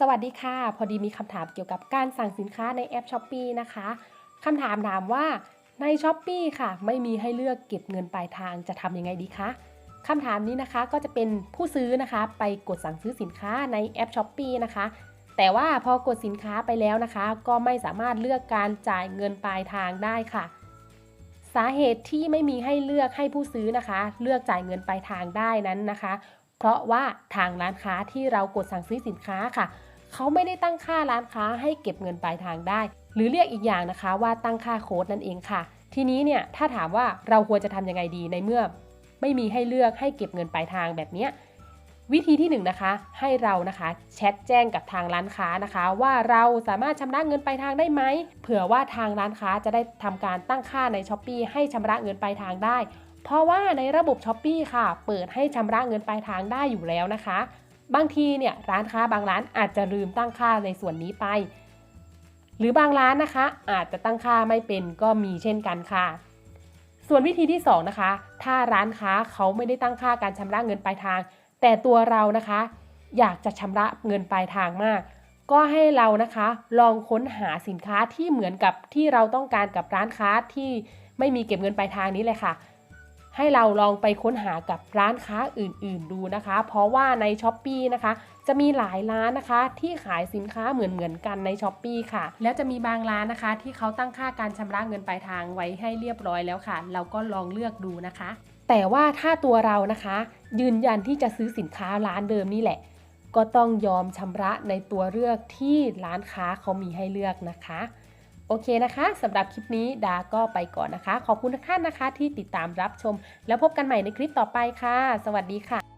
สวัสดีค่ะ พอดีมีคำถามเกี่ยวกับการสั่งสินค้าในแอป s h อ p e e นะคะคำถามถามว่าใน s h อ p e e ค่ะ ไม่มีให้เลือกเก็บเงินปลายทางจะทำยังไงดีคะคำถามนี้นะคะก็จะเป็นผู้ซื้อนะคะ ไปกดสั่งซื้อสินค้าในแอป s h อ p e e นะคะ แต่ว่าพอกดสินค้าไปแล้วนะคะ ก็ไม่สามารถเลือกการจ่ายเงินปลายทางได้ค่ะ สาเหตุที่ไม่มีให้เลือกให้ผู้ซื้อนะคะ เลือกจ่ายเงินปลายทางได้นั้นนะคะ เพราะว่าทางร้านค้าที่เรากดสั่งซื้อสินค้าค่ะ เขาไม่ได้ตั้งค่าร้านค้าให้เก็บเงินปลายทางได้ หรือเรียกอีกอย่างนะคะว่าตั้งค่าโค้ดนั่นเองค่ะ ทีนี้เนี่ยถ้าถามว่าเราควรจะทำยังไงดีในเมื่อ ไม่มีให้เลือกให้เก็บเงินปลายทางแบบนี้วิธีที่1นงนะคะให้เรานะคะแชทแจ้งกับทางร้านค้านะคะ ว่าเราสามารถชำระเงินปลายทางได้ไหมเผื่อว่าทางร้านค้าจะได้ทำการตั้งค่าในช้อปปีให้ชำระเงินปลายทางได้ เพราะว่าในระบบช้อปปีค่ะ เปิดให้ชำระเงินปลายทางได้อยู่แล้วนะคะ บางทีเนี่ยร้านค้าบางร้านอาจจะลืมตั้งค่าในส่วนนี้ไป หรือบางร้านนะคะ อาจจะตั้งค่าไม่เป็นก็มีเช่นกันค่ะ ส่วนวิธีที่ 2 นะคะ ถ้าร้านค้าเขาไม่ได้ตั้งค่าการชำระเงินปลายทาง แต่ตัวเรานะคะ อยากจะชำระเงินปลายทางมากก็ให้เรานะคะลองค้นหาสินค้าที่เหมือนกับที่เราต้องการกับร้านค้าที่ไม่มีเก็บเงินปลายทางนี้เลยค่ะ ให้เราลองไปค้นหากับร้านค้าอื่นๆดูนะคะ เพราะว่าใน s h อ p e e นะคะ จะมีหลายร้านนะคะ ที่ขายสินค้าเหมือนๆกันใน s h อ p e e ค่ะ แล้วจะมีบางร้านนะคะ ที่เขาตั้งค่าการชำระเงินปลายทางไว้ให้เรียบร้อยแล้วค่ะ เราก็ลองเลือกดูนะคะ แต่ว่าถ้าตัวเรานะคะ ยืนยันที่จะซื้อสินค้าร้านเดิมนี่แหละ ก็ต้องยอมชำระในตัวเลือกที่ร้านค้าเขามีให้เลือกนะคะ โอเคนะคะสำหรับคลิปนี้ดาก็ไปก่อนนะคะ ขอบคุณทุกท่านนะคะที่ติดตามรับชม แล้วพบกันใหม่ในคลิปต่อไปค่ะ สวัสดีค่ะ